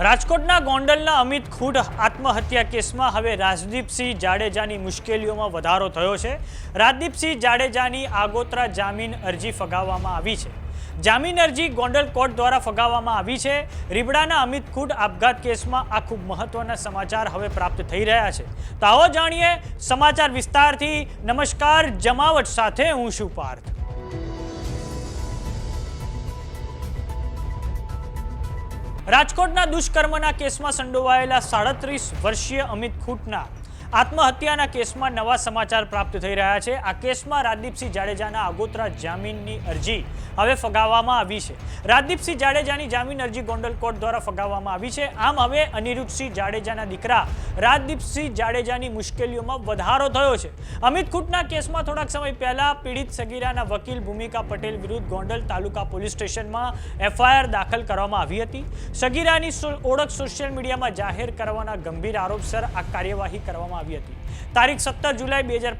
રાજકોટના ગોંડલના અમિત ખૂડ આત્મહત્યા કેસમાં હવે રાજદીપસિંહ જાડેજાની મુશ્કેલીઓમાં વધારો થયો છે. રાજદીપસિંહ જાડેજાની આગોતરા જામીન અરજી ફગાવવામાં આવી છે. જામીન અરજી ગોંડલ કોર્ટ દ્વારા ફગાવવામાં આવી છે. રીબડાના અમિત ખૂડ આપઘાત કેસમાં આ ખૂબ મહત્વના સમાચાર હવે પ્રાપ્ત થઈ રહ્યા છે. તો આવો જાણીએ સમાચાર વિસ્તારથી. નમસ્કાર, જમાવટ સાથે હું છું પાર્થ. રાજકોટના દુષ્કર્મના કેસમાં સંડોવાયેલા સાડત્રીસ વર્ષીય અમિત ખૂટના આત્મહત્યાના કેસમાં નવા સમાચાર પ્રાપ્ત થઈ રહ્યા છે. આ કેસમાં રાજદીપસિંહ જાડેજાના આગોતરા જામીનની અરજી હવે ફગાવવામાં આવી છે. રાજદીપસિંહ જાડેજાની જામીન અરજી ગોંડલ કોર્ટ દ્વારા ફગાવવામાં આવી છે. આમ હવે અનિરુદ્ધસિંહ જાડેજાના દીકરા રાજદીપસિંહ જાડેજાની મુશ્કેલીઓમાં વધારો થયો છે. અમિત ખૂટના કેસમાં થોડાક સમય પહેલા પીડિત સગીરાના વકીલ ભૂમિકા પટેલ વિરુદ્ધ ગોંડલ તાલુકા પોલીસ સ્ટેશનમાં એફઆઈઆર દાખલ કરવામાં આવી હતી. સગીરાની ઓળખ સોશિયલ મીડિયામાં જાહેર કરવાના ગંભીર આરોપસર આ કાર્યવાહી કરવામાં આવી હતી. તારીખ સત્તર જુલાઈ બે હજાર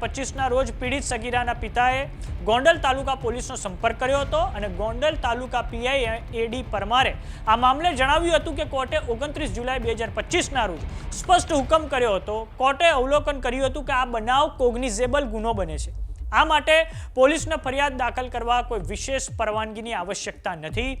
રોજ પીડિત સગીરાના પિતાએ ગોંડલ તાલુકા પોલીસનો સંપર્ક કર્યો હતો અને ગોંડલ તાલુકા પીઆઈ એડી પરમારે આ મામલે જણાવ્યું હતું કે કોર્ટે ઓગણત્રીસ જુલાઈ બે હજાર રોજ સ્પષ્ટ હુકમ કર્યો હતો. કોર્ટે અવલોકન કર્યું હતું કે આ બનાવ કોગ્નિઝેબલ ગુનો બને છે. આ માટે પોલીસને ફરિયાદ દાખલ કરવા કોઈ વિશેષ પરવાનગીની આવશ્યકતા નથી.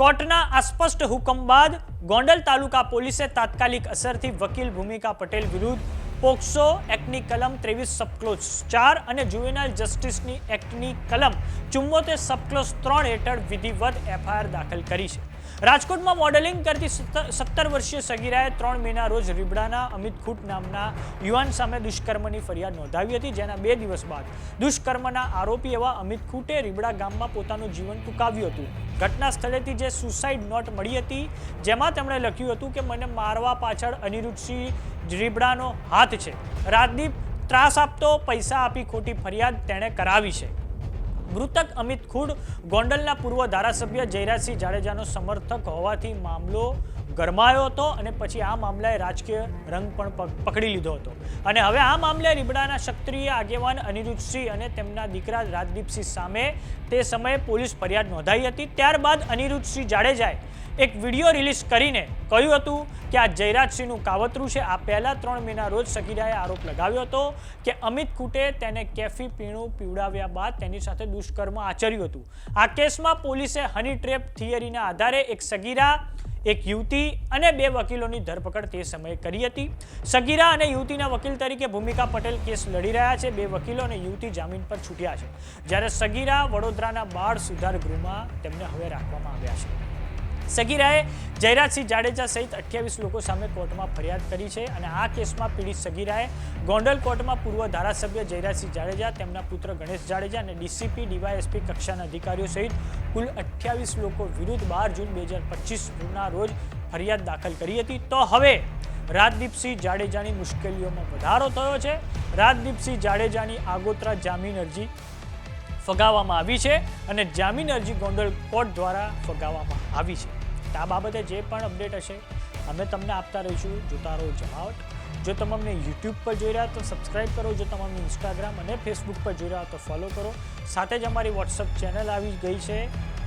કોર્ટના આ સ્પષ્ટ હુકમ બાદ ગોંડલ તાલુકા પોલીસે તાત્કાલિક અસરથી વકીલ ભૂમિકા પટેલ વિરુદ્ધ પોક્સો એક્ટની કલમ ત્રેવીસ સબક્લોઝ ચાર અને જુવેનાઇલ જસ્ટિસની એક્ટની કલમ ચુમ્મોતેર સબક્લોઝ ત્રણ હેઠળ વિધિવત એફઆઈઆર દાખલ કરી છે. રાજકોટમાં મોડેલિંગ કરતી સત્તર વર્ષીય સગીરાએ ત્રણ મેના રોજ રીબડાના અમિત નામના યુવાન સામે દુષ્કર્મની ફરિયાદ નોંધાવી હતી, જેના બે દિવસ બાદ દુષ્કર્મના આરોપી એવા અમિત રીબડા ગામમાં પોતાનું જીવન ટૂંકાવ્યું હતું. ઘટના સ્થળેથી જે સુસાઇડ નોટ મળી હતી, જેમાં તેમણે લખ્યું હતું કે, મને મારવા પાછળ અનિરુદ્ધસિંહ રીબડાનો હાથ છે. રાજદીપ ત્રાસ આપતો, પૈસા આપી ખોટી ફરિયાદ તેણે કરાવી છે. મૃતક અમિત ખુડ ગોંડલના પૂર્વ ધારાસભ્ય જયરાજસિંહ જાડેજાનો સમર્થક હોવાથી મામલો ગરમાયો હતો અને પછી આ મામલાએ રાજકીય રંગ પણ પકડી લીધો હતો. અને હવે આ મામલે રીબડાના ક્ષત્રિય આગેવાન અનિરુદ્ધસિંહ અને તેમના દીકરા રાજદીપસિંહ સામે તે સમયે પોલીસ ફરિયાદ નોંધાઈ હતી. ત્યારબાદ અનિરુદ્ધસિંહ જાડેજાએ એક વીડિયો રિલીઝ કરીને કહ્યું હતું કે આ જયરાજસિંહનું કાવતરું છે. આ પહેલા ત્રણ મહિના રોજ સગીરાએ આરોપ લગાવ્યો હતો કે અમિત કુટે તેને કેફી પીણું પીવડાવ્યા બાદ તેની સાથે દુષ્કર્મ આચર્યું હતું. આ કેસમાં પોલીસે હની ટ્રેપ થિયરીના આધારે એક સગીરા એક યુવતી અને બે વકીલોની ધરપકડ તે સમયે કરી હતી. સગીરા અને યુવતીના વકીલ તરીકે ભૂમિકા પટેલ કેસ લડી રહ્યા છે. બે વકીલો અને યુવતી જામીન પર છૂટ્યા છે. જ્યારે સગીરા વડોદરાના બાળ સુધાર ગૃહમાં તેમને હવે રાખવામાં આવ્યા છે. સગીરાએ જયરાજસિંહ જાડેજા સહિત અઠ્યાવીસ લોકો સામે કોર્ટમાં ફરિયાદ કરી છે અને આ કેસમાં પીડિત સગીરાએ ગોંડલ કોર્ટમાં પૂર્વ ધારાસભ્ય જયરાજસિંહ જાડેજા, તેમના પુત્ર ગણેશ જાડેજા અને ડીસીપી ડીવાયએસપી કક્ષાના અધિકારીઓ સહિત કુલ અઠ્યાવીસ લોકો વિરુદ્ધ બાર જૂન બે હજાર પચીસના રોજ ફરિયાદ દાખલ કરી હતી. તો હવે રાજદીપસિંહ જાડેજાની મુશ્કેલીઓમાં વધારો થયો છે. રાજદીપસિંહ જાડેજાની આગોતરા જામીન અરજી ફગાવવામાં આવી છે અને જામીન અરજી ગોંડલ કોર્ટ દ્વારા ફગાવવામાં આવી છે. આ બાબતે જે પણ અપડેટ હશે, અમે તમને આપતા રહીશું. જોતા રહો જમાવટ જો તમે અમને યુટ્યુબ પર જોઈ રહ્યા તો સબસ્ક્રાઇબ કરો, જો તમે અમને ઇન્સ્ટાગ્રામ અને ફેસબુક પર જોઈ રહ્યા તો ફોલો કરો. સાથે જ અમારી વોટ્સઅપ ચેનલ આવી ગઈ છે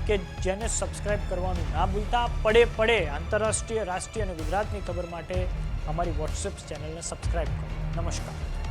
કે જેને સબસ્ક્રાઇબ કરવાનું ના ભૂલતા, પડે પડે આંતરરાષ્ટ્રીય, રાષ્ટ્રીય અને ગુજરાતની ખબર માટે અમારી વોટ્સએપ ચેનલને સબસ્ક્રાઇબ કરો. નમસ્કાર.